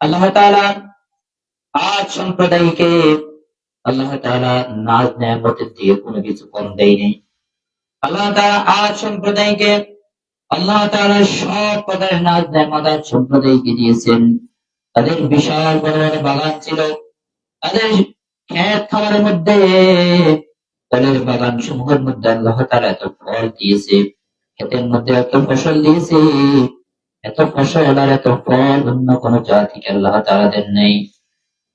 আল্লাহ আজ সম্প্রদায়কে আল্লাহ নাজ নেয়ামতের দিয়ে কোনো কিছু কম দেয়নি। আল্লাহ আজ সম্প্রদায়কে আল্লাহ সব প্রকারের নাজ নেয়ামত সম্প্রদায়কে দিয়েছেন। তাদের বিশাল বড় বাগান ছিল। তাদের ক্ষেত খামারের মধ্যে তাদের বাগান সমূহের মধ্যে আল্লাহ তাআলা এত ফল দিয়েছে। ক্ষেতের মধ্যে এত ফসল দিয়েছে। এত ফসল আর এত ফল অন্য কোন জাতিকে আল্লাহ দেন নেই।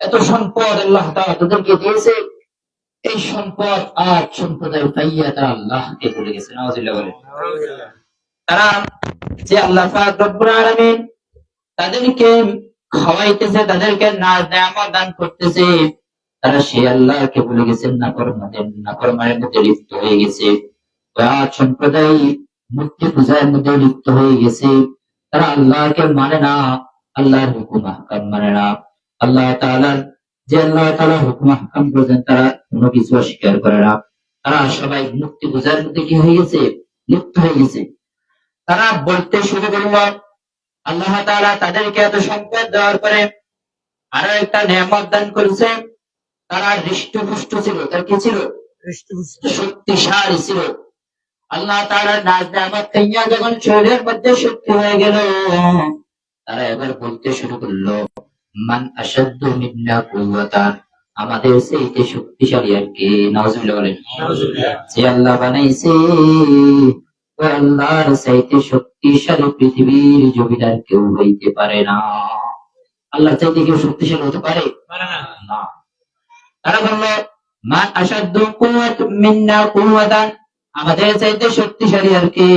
এত সম্পদ আল্লাহ তাআলা তাদেরকে দিয়েছে। এই সম্পদ আজ সম্প্রদায় পাইয়া তারা আল্লাহকে ভুলে গেছে। তারা যে আল্লাহ তাদেরকে খাওয়াইতেছে, তাদেরকে নাজ নেয়ামত দান করতেছে, তারা সে আল্লাহকে ভুলে গেছেন না কর্মাদের না কর্মের মধ্যে লিপ্ত হয়ে গেছে। সম্প্রদায় মূর্তি পূজার মধ্যে লিপ্ত হয়ে গেছে। তারা আল্লাহকে মানে না আল্লাহর হুকুম আহকাম মানে না। আল্লাহ তাআলার যে আল্লাহ তাআলা হুকুম আহকাম করেছেন তারা কোনো কিছু অস্বীকার করে না। তারা সবাই মূর্তি পূজার মধ্যে কি হয়ে গেছে? লিপ্ত হয়ে গেছে। তারা বলতে শুরু করল আল্লাহ তাআলা তাদেরকে এত সম্পদ দেওয়ার পরে আরও একটা নিয়ামত দান করেছে। তারা হৃষ্টপুষ্ট ছিল। তার কি ছিল? শক্তিশালী ছিল। আল্লাহ তাআলা নাজ নিয়ামত খাইয়া যখন শরীরের মধ্যে শক্তি হয়ে গেল তারা এবার বলতে শুরু করল মান আসাদ্দু মিন্না কুওয়াতান? আমাদের সেইতে শক্তিশালী আর কে? নাউজুবিল্লাহ বলেন। যে আল্লাহ বানাইছে আল্লাহর চাইতে শক্তিশালী পৃথিবীর জমিদার কেউ হইতে পারে না। আল্লাহ চাইতে কেউ শক্তিশালী হতে পারে? না। তারা বলল মান আসাদ্দু কুওয়াত মিন্না কুওয়াতান? আমাদের চাইতে শক্তিশালী আর কে।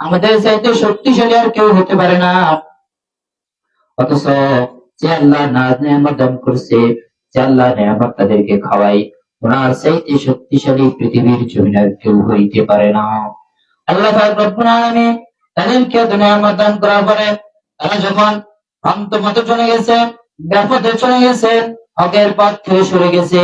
আমাদের চাইতে শক্তিশালী আর কেউ হতে পারে না। অথচ যে আল্লাহ নাজ নেয়ামত দান করছে, যে আল্লাহ নেয়ামত তাদেরকে খাওয়াই, ওনার চাইতে শক্তিশালী পৃথিবীর জমিনার কেউ হইতে পারে না। আল্লাহ আলামিন তাদেরকে নেয়ামত দান করার পরে তারা যখন চলে গেছে চলে গেছে হকের পথ থেকে সরে গেছে,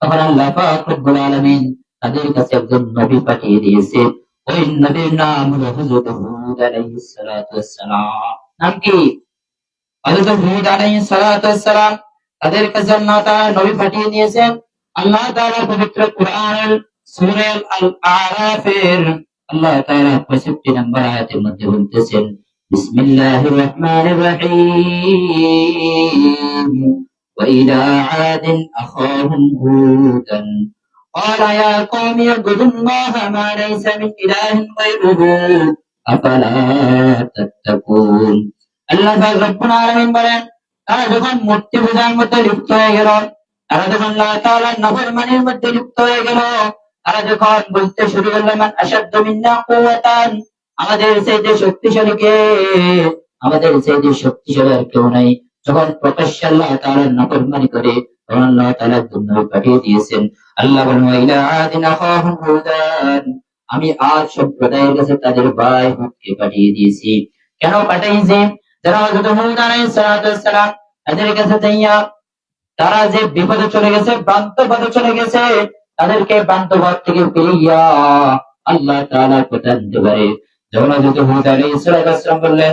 তখন আল্লাহ রব্বুল আলামিন তাদের কাছে একজন নবী পাঠিয়ে দিয়েছে ওই নবীর নাম হলো হযরত হুদ আলাইহিস সালাতু ওয়াসসালাম নাম কি হযরত হুদ আলাইহিস সালাতু ওয়াসসালাম তাদের কাছে আল্লাহ তাআলা নবী পাঠিয়ে দিয়েছেন আল্লাহ তাআলা পবিত্র কোরআনের সূরা আল আরাফের আল্লাহ তাআলা 65 নম্বর আয়াতের মধ্যে বলতেছেন বিসমিল্লাহির রহমানির রহিম وإلى عاد أخاهم هودا قال يا قوم اعبدوا الله ما ليس من إله غيره أفلا تتقون আল্লাহ পাক রব্বুল আলামিন বলেন তারা যখন মূর্তি পূজার মধ্যে লিপ্ত হয়ে গেল তারা যখন আল্লাহ তাআলার নাফরমানির মধ্যে লিপ্ত হয়ে গেল তারা যখন বলতে শুরু করলো মান আশাদ্দু মিন্না কুওয়াতান আমাদের চাইতে শক্তিশালী কে আমাদের চাইতে শক্তিশালী আর কেউ নাই যখন প্রকাশ্যে আল্লাহ তাআলার নাফরমানি করে, তখন আল্লাহ তাআলা পাঠিয়ে দিয়েছেন। আল্লাহ বলেন ইলা আদিন আখাহুম হুদান। আমি কাছে তাদের ভাই পাঠিয়ে দিয়েছি। কেন পাঠাইছি? যারা আলাইহিস ওয়াসসালাম তাদের কাছে তারা যে বিপদে চলে গেছে ভ্রান্ত চলে গেছে, তাদেরকে ভ্রান্ত থেকে ফিরিয়া আল্লাহ তাআলা কথা দিতে পারে। যখন হযরত হুদ আলাইহিস ওয়াসসালাম বললেন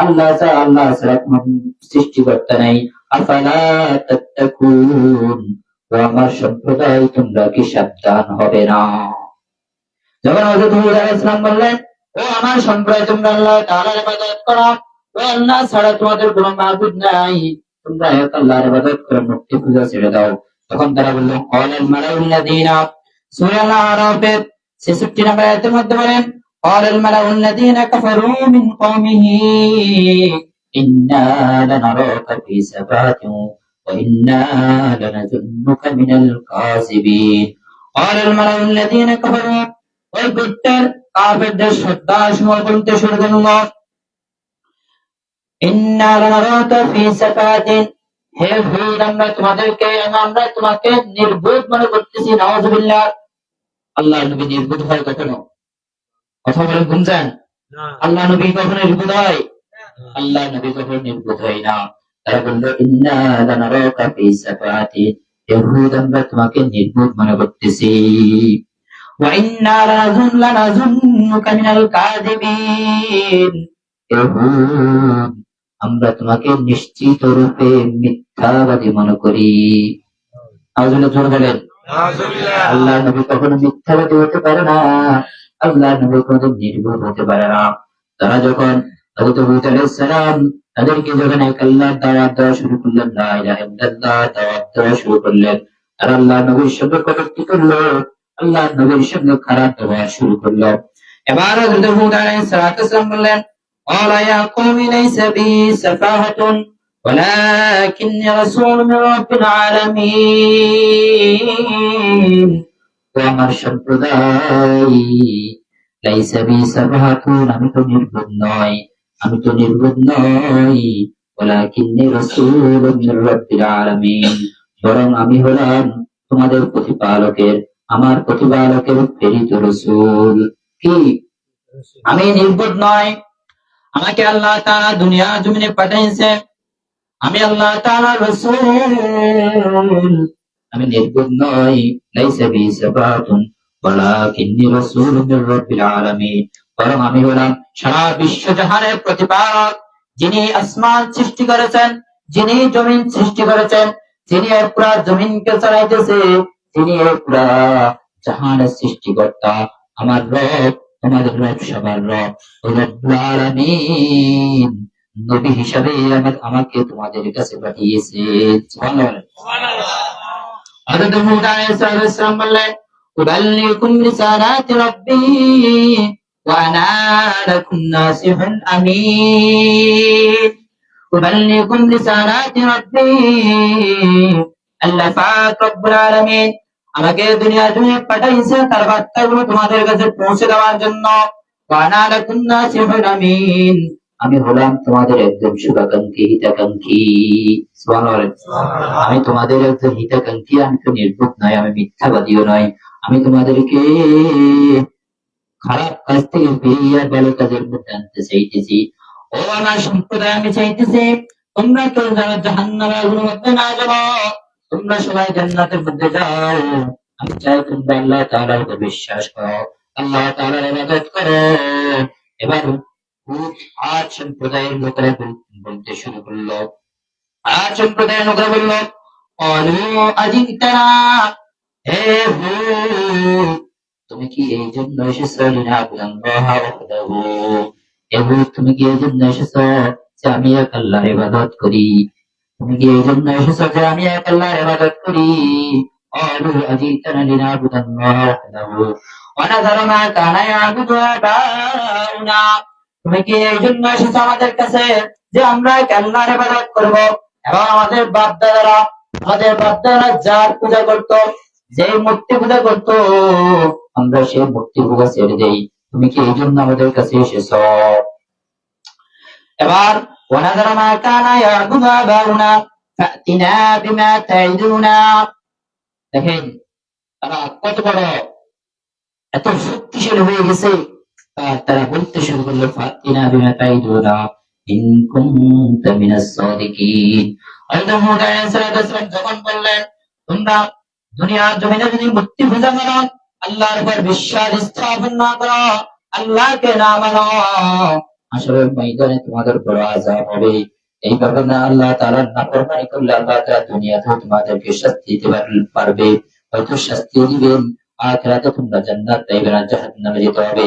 আল্লাহ আল্লাহ সৃষ্টিকর্তা নাই। আমার সম্প্রদায় তোমরা কি সাবধান হবে না? যখন আলাইহিস বললেন, ও আমার সম্প্রদায়, তোমরা আল্লাহ আল্লাহ ছাড়া তোমাদের কোনো মাবুদ নাই। তোমরা এক আল্লাহর ইবাদত করে মূর্তি পূজা ছেড়ে দাও। তখন তারা বলল ক্বালাল মালাউল্লাযীনা সূরা আল-আরাফের 66 নম্বর মধ্যে বলেন قال الملأ الذين كفروا من قومه إنا لنراك في سفاهة وإنا لنظنك من الكاذبين قال الملأ الذين كفروا ওই গুপ্তের কাফেরদের শ্রদ্ধা সময় বলতে শুরু করল ইন্না লানারাকা ফি সাফাতিন হে হুদ আমরা তোমাদেরকে আমরা তোমাকে নির্বোধ মনে করতেছি নওয়াজবিল্লাহ আল্লাহ নবী নির্বোধ হয় কখনো কথা বলেন গুনছেন আল্লাহ নবী কখনো নির্বোধ হয়? আল্লাহ নবী কখনো নির্বোধ হয় না? তারা বলল ইন্না লানারাকা ফি সাফাতি। ইহুদ আমরা তোমাকে নির্বোধ মনে করতেছি। ওয়া ইন্না লানাজুন লানাজুন্নুকা মিনাল কাযিবিন। আমরা তোমাকে নিশ্চিত রূপে মিথ্যাবাদী মনে করি। আউযুবিল্লাহ জোরে বলেন। আল্লাহ নবী কখনো মিথ্যাবাদী হতে পারে না। আল্লাহ নবী কোনোদিন নির্ভুল হতে পারে না তারা যখন হযরত হুদ আলাইহিস সালাম তাদেরকে যখন এক আল্লাহর দাওয়াত দেওয়া শুরু করলেন লা ইলাহা ইল্লাল্লাহ দাওয়াত দেওয়া শুরু করলেন আর আল্লাহ নবীর সঙ্গে কটূক্তি করলো আল্লাহ নবীর সঙ্গে খারাপ ব্যবহার শুরু করলো এবার হযরত হুদ আলাইহিস সালাম বললেন قال يا قوم ليس بي سفاهة ولكني رسول من رب العالمين আমার সম্প্রদায়। লাইসা বি সাবাহাতুন আমি তো নির্বোধ নয় আমি তো নির্বোধ মির রাব্বিল আলামিন। বরং আমি হলাম তোমাদের প্রতিপালকের, আমার প্রতিপালকের প্রেরিত রাসূল। কি? আমি নির্বোধ নয় আমাকে আল্লাহ তাআলা দুনিয়া জমিনে পাঠাইছে। আমি আল্লাহ তাআলার রাসূল। আমি নির্বোধ নই লাইসা বি সাবাতুন ওয়ালাকিন্নি রাসূলুম মির রাব্বিল আলামিন বরং আমি হলাম সারা বিশ্ব জাহানের প্রতিপালক, যিনি আসমান সৃষ্টি করেছেন, যিনি জমিন সৃষ্টি করেছেন, যিনি পুরা জমিনকে চালাইতেছে তিনি পুরা জাহানের সৃষ্টিকর্তা। আমার রব, তোমাদের রব সবার রব। আলামিন নবী হিসাবে আমা- আমাকে তোমাদের কাছে পাঠিয়েছে সুবহানাল্লাহ হযরত হুদ আলাইহিস সালাম বললেন উবাল্লিকুম রিসালাতি রাব্বি ওয়া আনা লাকুম নাসিহুন আমিন উবাল্লিকুম রিসালাতি রাব্বি আল্লাহ পাক রব্বুল আলামিন আমাকে দুনিয়া দুনিয়া পাঠাইছে তার বার্তাগুলো তোমাদের কাছে পৌঁছে দেওয়ার জন্য ওয়া আনা লাকুম নাসিহুন আমিন আমি হলাম তোমাদের একজন শুভাকাঙ্ক্ষী হিতাকাঙ্ক্ষী। আমি তোমাদের একজন হিতাকাঙ্ক্ষী, আমি তো নির্বোধ নয় আমি মিথ্যাবাদীও নয় আমি তোমাদেরকে খারাপ কাজ থেকে বেরিয়ে ভালো কাজের মধ্যে আনতে চাইতেছি। ও আমার সম্প্রদায়, আমি চাইতেছি তোমরা কেউ যেন জাহান্নামের মধ্যে না যাও তোমরা সবাই জান্নাতের মধ্যে যাও। আমি চাই তোমরা আল্লাহ উপর বিশ্বাস করো, আল্লাহ তাআলার ইবাদত করো। এবার সম্প্রদায়ের লোকেরা বলতে শুরু করল। আজ সম্প্রদায়ের লোকেরা বলল তুমি কি এই জন্য এসেছ? তুমি কি এই জন্য যে আমি এক ইবাদত করি? তুমি কি এই জন্য এসেছ যে আমি এক আল্লাহর ইবাদত করি? অরু আজিতানা লিনাবুদাল্লাহ ওয়ানাযারনা কানায় ইয়াবুদু তুমি কি এই জন্য এসেছো আমাদের কাছে যে আমরা এক আল্লাহর ইবাদত করব এবং আমাদের বাপ দাদারা আমাদের বাপ দাদারা যার পূজা করত যে মূর্তি পূজা করত আমরা সেই মূর্তি পূজা ছেড়ে দেই তুমি কি এই জন্য আমাদের কাছে এসেছো এবার ونذر ما كان يعبد آباؤنا فأتنا بما تعدنا দেখেন তারা কত বড় এত শক্তিশালী হয়ে গেছে আর তারা বলতে শুরু করল ফাতিনা ইন কুনতা মিনাস সাদিকিন। যখন বললেন, তোমরা জমিনে যদি আল্লাহর উপর বিশ্বাস স্থাপন না করো, আল্লাহকে না মানো, আসলে ময়দানে তোমাদের বড় আযাব হবে। এই কারণে আল্লাহ তাআলার নাফরমানি করলে আল্লাহ তাআলা দুনিয়াতেও তোমাদেরকে শাস্তি দিতে পারবে। হয়তো শাস্তিও দিবেন, আখিরাতে তোমরা জান্নাত পাইবে না, জাহান্নামে যেতে হবে।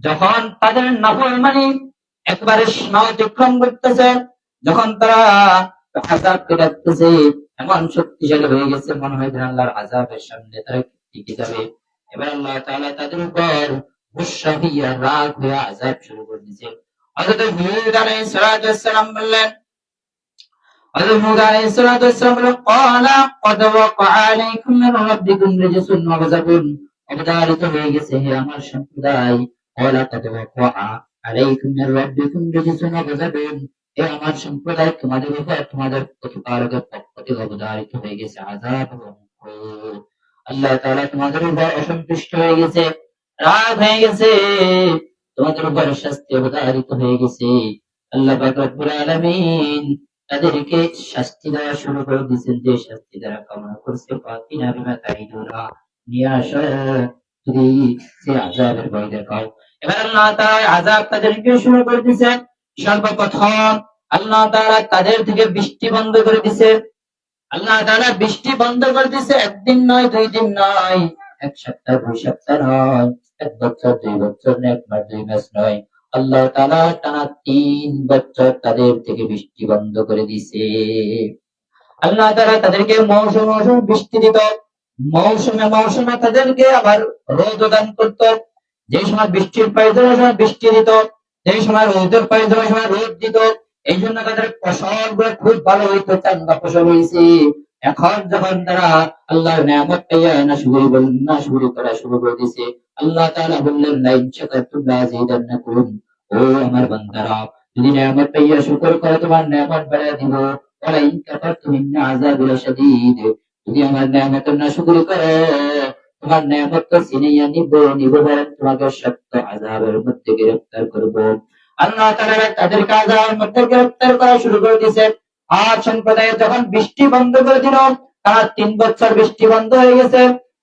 যখন তাদের নাফরমানি একবারে সীমা অতিক্রম করতেছে, যখন তারা আজাবকে ডাকতেছে, এমন শক্তিশালী হয়ে গেছে, মনে হয় আল্লাহর আজাবের সামনে তারা টিকে যাবে। এবার আল্লাহ তাআলা তাদের উপর হইয়া রাগ হয়ে আজাব শুরু করে দিয়েছেন বললেন মিন অবতারিত হয়ে গেছে হে আমার সম্প্রদায়। ক্বালা ক্বাদ ওয়াকা হে আমার সম্প্রদায়, তোমাদের উপর তোমাদের প্রতিপালকের পক্ষ থেকে অবতারিত হয়ে গেছে আযাব আল্লাহ তাআলা তোমাদের উপর অসন্তুষ্ট হয়ে গেছে, রাগ হয়ে গেছে, তোমাদের উপর শাস্তি অবতারিত হয়ে গেছে। আল্লাহ পাক রব্বুল তাদেরকে শাস্তি দেওয়া শুরু করে দিয়েছেন, যে শাস্তি দ্বারা কামনা করছে ফাতিনা বিমা তাইদুনা আল্লাহ তাদের থেকে বৃষ্টি বন্ধ করে আল্লাহ বৃষ্টি বন্ধ করে একদিন দুই দিন নয়, এক সপ্তাহ, দুই সপ্তাহ এক বছর, দুই বছর দুই নয়। আল্লাহ তাআলা টানা তিন বছর তাদের থেকে বৃষ্টি বন্ধ করে দিছে। আল্লাহ তাআলা তাদেরকে মৌসুম মৌসুম বৃষ্টি দিত। মৌসুমে মৌসুমে তাদেরকে আবার রোদ দান করত। যে সময় বৃষ্টির প্রয়োজন সময় বৃষ্টি দিত। যে সময় রোদের প্রয়োজন সময় রোদ দিত। এই জন্য তাদের ফসলগুলো খুব ভালো হইতো চাঙ্গা ফসল হয়েছে এখন যখন তারা আল্লাহর নিয়ামত পাইয়া না শুরু না শুরু করা শুরু করে দিছে, আল্লাহ তাআলা বললেন লা ইন শাকারতুম লা আযীদান্নাকুম ও আমার বান্দারা, যদি নিয়ামত পাইয়া শুকর করে তোমার নিয়ামত বাড়ায় দিব ওয়ালা ইন কাফারতুম ইন্না আযাবি লাশাদীদ যদি আমার নিয়ামত না শুকর করে। তোমার নিয়ামত তো ছিনাইয়া নিব নিব তোমাকে সত্য আযাবের মধ্যে গ্রেফতার করব। আল্লাহ তাআলা তাদেরকে আযাবের মধ্যে গ্রেফতার করা শুরু করে দিয়েছে। আর সম্প্রদায়ে যখন বৃষ্টি বন্ধ করে দিল, তার তিন বছর বৃষ্টি বন্ধ হয়ে গেছে।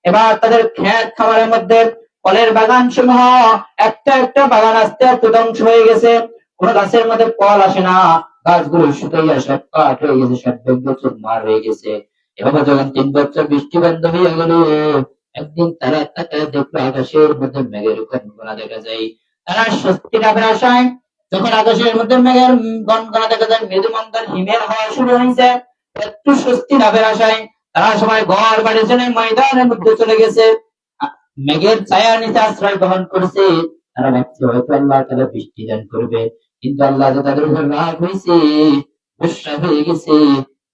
এবার তাদের ক্ষেত খাবারের মধ্যে ফলের বাগান সমূহ একটা একটা বাগান আস্তে আস্তে ধ্বংস হয়ে গেছে। কোন গাছের মধ্যে ফল আসে না। গাছগুলো শুকাইয়া সব কাঠ হয়ে গেছে, সব বছর মার হয়ে গেছে। এভাবে যখন তিন বছর বৃষ্টি বন্ধ হয়ে গেল একদিন তারা তাকায় দেখল আকাশের মধ্যে মেঘের গনগনা দেখা যায়। তারা স্বস্তি লাভের আশায় যখন আকাশের মধ্যে মেঘের গনগনা দেখা যায় মৃদু মন্দর হিমেল হওয়া শুরু হয়েছে। একটু স্বস্তি লাভের আশায় তারা সবাই ঘর বাড়ি জন্য ময়দানের মধ্যে চলে গেছে। মেঘের ছায়ার নিচে আশ্রয় গ্রহণ করেছে। তারা ভাবছে হয়তো আল্লাহ তারা বৃষ্টি দান করবে। কিন্তু আল্লাহ তাদের উপর রাগ হয়েছে গুসা হয়ে গেছে।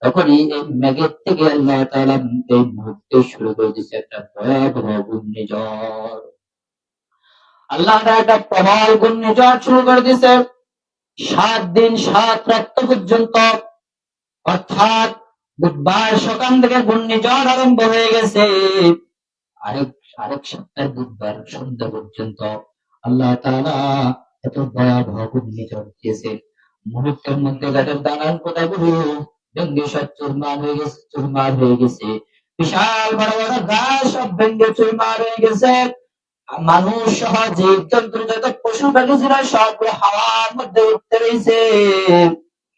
তখনই মেঘের থেকে আল্লাহ তাআলা এই মুহূর্তে শুরু করে দিচ্ছে একটা ভয়াবহ ঘূর্ণিঝড়। আল্লাহ একটা প্রবল ঘূর্ণিঝড় শুরু করে দিছে সাত দিন সাত রাত পর্যন্ত। অর্থাৎ বুধবার সকাল থেকে ঘূর্ণিঝড় আরম্ভ হয়ে গেছে। আরেক আরেক সপ্তাহ বুধবার সন্ধ্যা পর্যন্ত আল্লাহ তাআলা এত ভয়াবহ ঘূর্ণিঝড় দিয়েছে। মুহূর্তের মধ্যে গাছের দানার কোথায় চুরমার হয়ে গেছে, চুরমার হয়ে গেছে। বিশাল বড় বড় গাছ সব ভেঙ্গে চুরমার হয়ে গেছে। মানুষ সহ যত পশু সবগুলো হাওয়ার মধ্যে উঠতে রয়েছে।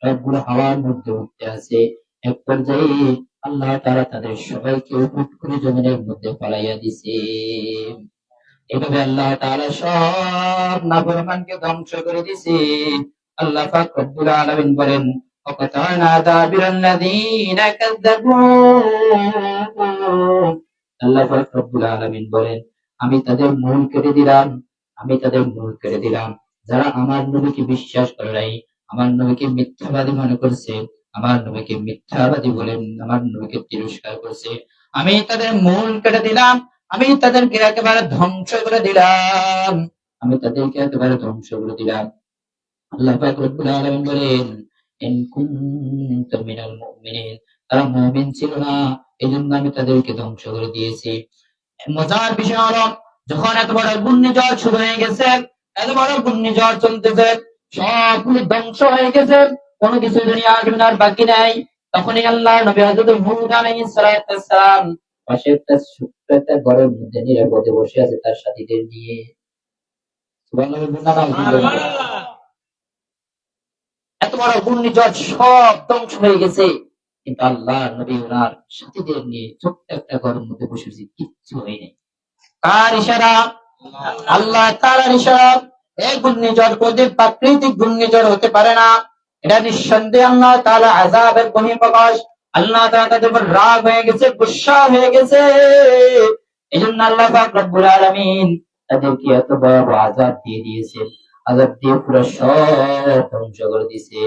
সবগুলো হাওয়ার মধ্যে উঠতে আছে। এক পর্যায়ে আল্লাহ তারা তাদের সবাইকে উপুট করে জমিনের মধ্যে পালাইয়া দিছে। এভাবে আল্লাহ তারা সব নাফরমানকে ধ্বংস করে দিছে। আল্লাহ পাক বলেন وقطعنا دابر الذين كذبوا আল্লাহ পাক রব্বুল আলামিন বলেন আমি তাদের মূল কেটে দিলাম আমি তাদের মূল কেটে দিলাম যারা আমার নবীকে বিশ্বাস করে নাই আমার নবীকে মিথ্যাবাদী মনে করছে আমার নবীকে মিথ্যাবাদী বলে আমার নবীকে তিরস্কার করছে আমি তাদের মূল কেটে দিলাম আমি তাদেরকে একেবারে ধ্বংস করে দিলাম আমি তাদেরকে একেবারে ধ্বংস করে দিলাম আল্লাহ পাক রব্বুল আলামিন বলেন ইন কুনতুম মিনাল মুমিনিন তারা মুমিন ছিল না। এজন্য আমি তাদেরকে ধ্বংস করে দিয়েছি। মজার বিষয় হলো, যখন এত বড় ঘূর্ণিঝড় শুরু হয়ে গেছে, এত বড় ঘূর্ণিঝড় চলতেছে, সবগুলো ধ্বংস হয়ে গেছে। কোনো কিছু দুনিয়ার দুনিয়ার বাকি নাই। তখনই আল্লাহ নবী হযরত হুদ আলাইহিস সালাম পাশে একটা ছোট্ট ঘরের মধ্যে নিরাপদে বসে আছে তার সাথীদের নিয়ে। সুবহানাল্লাহ। এত বড় ঘূর্ণিঝড় সব ধ্বংস হয়ে গেছে। কিন্তু আল্লাহ, নবী ওনার সাথীদের নিয়ে ছোট্ট একটা ঘরের মধ্যে বসেছে কিচ্ছু হয়নি কার ইশারা? আল্লাহ তাআলার ইশারা। এই ঘূর্ণিঝড় কোনদিন প্রাকৃতিক ঘূর্ণিঝড় হতে পারে না। এটা নিঃসন্দেহে আল্লাহ তাআলা আযাবের বহিঃপ্রকাশ আল্লাহ তাআলা তাদের উপর রাগ হয়ে গেছে, গুসা হয়ে গেছে। এই জন্য আল্লাহ রব্বুল আলামিন তাদেরকে এত বড় আজাদ দিয়ে দিয়েছে আযাব দিয়ে পুরো সব ধ্বংস করে দিয়েছে।